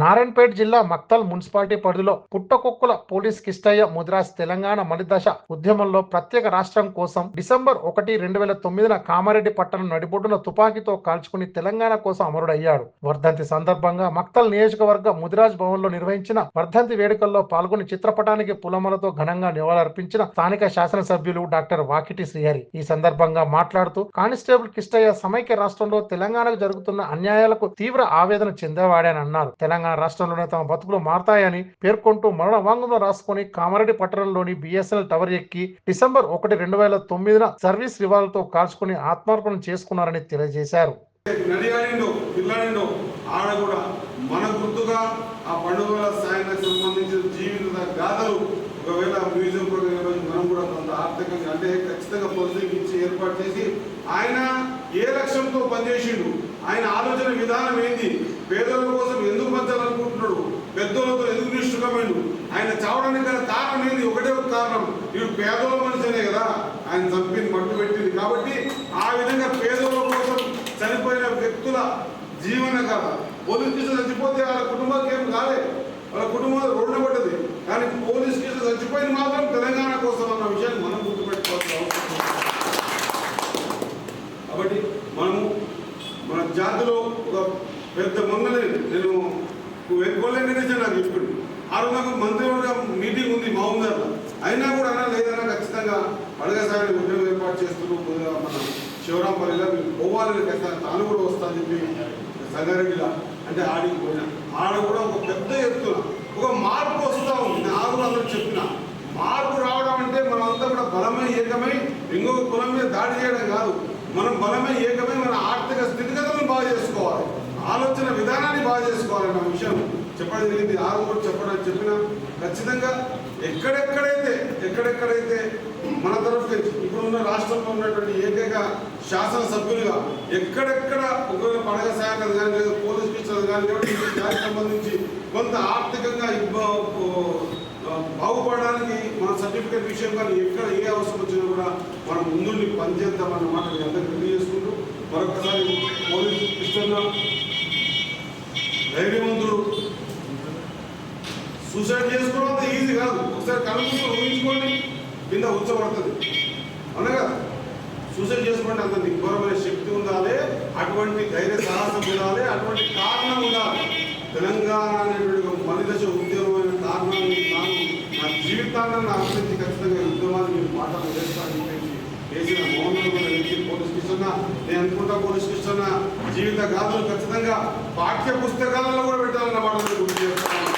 నారాయణపేట జిల్లా మక్తల్ మున్సిపాలిటీ పరిధిలో పుట్టకొక్కుల పోలీస్ కిష్టయ్య ముద్రాస్ తెలంగాణ మలిదశ ఉద్యమంలో ప్రత్యేక రాష్ట్రం కోసం డిసెంబర్ ఒకటి రెండు వేల తొమ్మిదిన కామారెడ్డి పట్టణం నడిబొడ్డున తుపాకీతో కాల్చుకుని తెలంగాణ కోసం అమరుడయ్యాడు. వర్ధంతి సందర్భంగా మక్తల్ నియోజకవర్గ ముదిరాజ్ భవన్లో నిర్వహించిన వర్ధంతి వేడుకల్లో పాల్గొని చిత్రపటానికి పులమలతో ఘనంగా నివాళులర్పించిన స్థానిక శాసనసభ్యులు డాక్టర్ వాకిటి శ్రీహరి. ఈ సందర్భంగా మాట్లాడుతూ కానిస్టేబుల్ కిష్టయ్య సమైక్య రాష్ట్రంలో తెలంగాణకు జరుగుతున్న అన్యాయాలకు తీవ్ర ఆవేదన చెందేవాడని అన్నారు. తెలంగాణ రాష్ట్రంలోనే తమ బతుకులు మారతాయని పేర్కొంటూ మరణ వాంగంలో రాసుకుని కామారెడ్డి పట్టణంలోని బిఎస్ఎన్ఎల్ టవర్ ఎక్కి డిసెంబర్ ఒకటి రెండు వేల తొమ్మిదిన సర్వీస్ రివాల్తో కాల్చుకుని ఆత్మార్పణం చేసుకున్నారని తెలియజేశారు. ఆడ కూడా మన గుర్తుగా ఆ పండుగల సాయంత్రం సంబంధించిన జీవిత గాథలు ఒకవేళ మ్యూజియం ప్రోగ్రామ్ మనం కూడా కొంత ఆర్థికంగా అంటే ఖచ్చితంగా ప్రోత్సహించి ఏర్పాటు చేసి ఆయన ఏ లక్ష్యంతో పనిచేసిండు? ఆయన ఆలోచన విధానం ఏంది? పేదల కోసం ఎందుకు పంచాలనుకుంటున్నాడు పెద్దలతో ఎందుకు నిష్ఠుకమైండు ఆయన చావడానికి గల కారణం ఏంది? ఒకటే ఒక కారణం. ఇవి పేదల మనిషినే కదా? ఆయన చంపిని మట్టు పెట్టింది. కాబట్టి ఆ విధంగా పేదల కోసం చనిపోయిన వ్యక్తుల జీవన కథ. పోలీసు కేసు చచ్చిపోతే వాళ్ళ కుటుంబానికి ఏం కాలే? వాళ్ళ కుటుంబం రోడ్డు పడ్డది. కానీ పోలీస్ కేసు చచ్చిపోయింది మాత్రం తెలంగాణ కోసం అన్న విషయాన్ని మనం గుర్తుపెట్టుకోవాల్సిన అవసరం ఉంది. కాబట్టి మనము మన జాతిలో ఒక పెద్ద మొన్ననే నేను వెనుకోలే నాకు చెప్పిండు ఆ రోజు నాకు మంత్రివర్గ మీటింగ్ ఉంది మహమ్మద్ అయినా కూడా అన్న లేదన్నా ఖచ్చితంగా పడగసారి ఉద్యోగం ఏర్పాటు చేస్తూ కొద్దిగా మన శివరాంపల్లిలో మీరు పోవాలని ఖచ్చితంగా తాను కూడా వస్తా చెప్పి సంగారెడ్డిలో అంటే ఆడికి పోయినా. ఆడ కూడా ఒక పెద్ద ఎత్తున ఒక మార్పు వస్తూ ఉంది నాకు అందరూ చెప్పిన. మార్పు రావడం అంటే మనమంతా కూడా బలమై ఏకమై ఇంకొక కులం మీద దాడి చేయడం కాదు. మనం బలమై ఏకమై మన ఆర్థిక స్థితిగతులను బాగా చేసుకోవాలి. ఆలోచన విధానాన్ని బాగా చేసుకోవాలన్న విషయం చెప్పడం జరిగింది. ఆరు కూడా చెప్పడం చెప్పిన ఖచ్చితంగా ఎక్కడెక్కడైతే ఎక్కడెక్కడైతే మన తరఫు ఇప్పుడున్న రాష్ట్రంలో ఉన్నటువంటి ఏకైక శాసనసభ్యులుగా ఎక్కడెక్కడ ఒకవేళ పడగ శాఖలు కానీ లేదా పోలీస్ టీచర్లు కానీ లేదా దానికి సంబంధించి కొంత ఆర్థికంగా బాగుపడడానికి మన సర్టిఫికేట్ విషయం కానీ ఎక్కడ ఏ అవసరం వచ్చినా కూడా మనం ముందుండి పనిచేద్దామన్న మాట మీ అందరికీ తెలియజేసుకుంటూ మరొకసారి పోలీసు ఇస్తున్న ధైర్యవంతుడు సూసైడ్ చేసుకోవడం అంత ఈజీ కాదు. ఒకసారి కనుక్కుంటూ ఊహించుకోండి. కింద ఉంచబడుతుంది అవునా కదా? సూసైడ్ చేసుకోండి అంత నిఘోరమైన శక్తి ఉండాలి. అటువంటి ధైర్య సాహసం ఉండాలి. అటువంటి కారణం ఉండాలి. తెలంగాణ అనేటువంటి ఒక మనిదశ ఉద్యమమైన కారణాన్ని నా జీవితాన్ని నా అభివృద్ధి ఖచ్చితంగా ఉద్యమాన్ని మీరు మాటలు పోలీస్ నేను అనుకుంటా పోలీస్ జీవిత గాథలు ఖచ్చితంగా పాఠ్య పుస్తకాలలో కూడా పెట్టాలన్న మాట గుర్తు చేస్తాను